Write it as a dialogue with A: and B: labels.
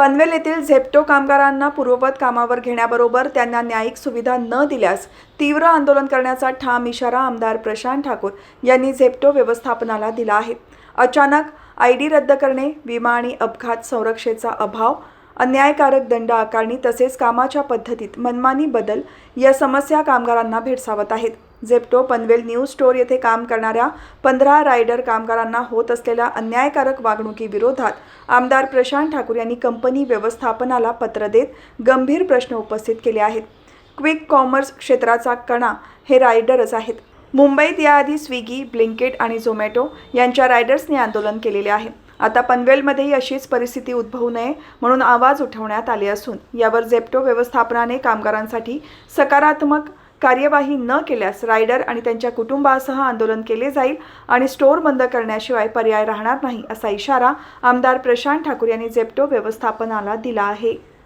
A: पनवेल येथील झेप्टो कामगारांना पूर्ववत कामावर घेण्याबरोबर त्यांना न्यायिक सुविधा न दिल्यास तीव्र आंदोलन करण्याचा ठाम इशारा आमदार प्रशांत ठाकूर यांनी झेप्टो व्यवस्थापनाला दिला आहे. अचानक आय डी रद्द करणे विमा आणि अपघात संरक्षेचा अभाव अन्यायकारक दंड आकारणी तसेच कामाच्या पद्धतीत मनमानी बदल या समस्या कामगारांना भेडसावत आहेत. झेप्टो पनवेल न्यूज स्टोअर येथे काम करणाऱ्या पंधरा रायडर कामगारांना होत असलेल्या अन्यायकारक वागणुकीविरोधात आमदार प्रशांत ठाकूर यांनी कंपनी व्यवस्थापनाला पत्र देत गंभीर प्रश्न उपस्थित केले आहेत. क्विक कॉमर्स क्षेत्राचा कणा हे रायडरच आहेत. मुंबईत याआधी स्विगी ब्लिंकेट आणि झोमॅटो यांच्या रायडर्सने आंदोलन केलेले आहे. आता पनवेलमध्येही अशीच परिस्थिती उद्भवू नये म्हणून आवाज उठवण्यात आले असून यावर झेप्टो व्यवस्थापनाने कामगारांसाठी सकारात्मक कार्यवाही न केल्यास रायडर आणि त्यांच्या कुटुंबासह आंदोलन केले जाईल आणि स्टोअर बंद करण्याशिवाय पर्याय राहणार नाही असा इशारा आमदार प्रशांत ठाकूर यांनी झेप्टो व्यवस्थापनाला दिला आहे.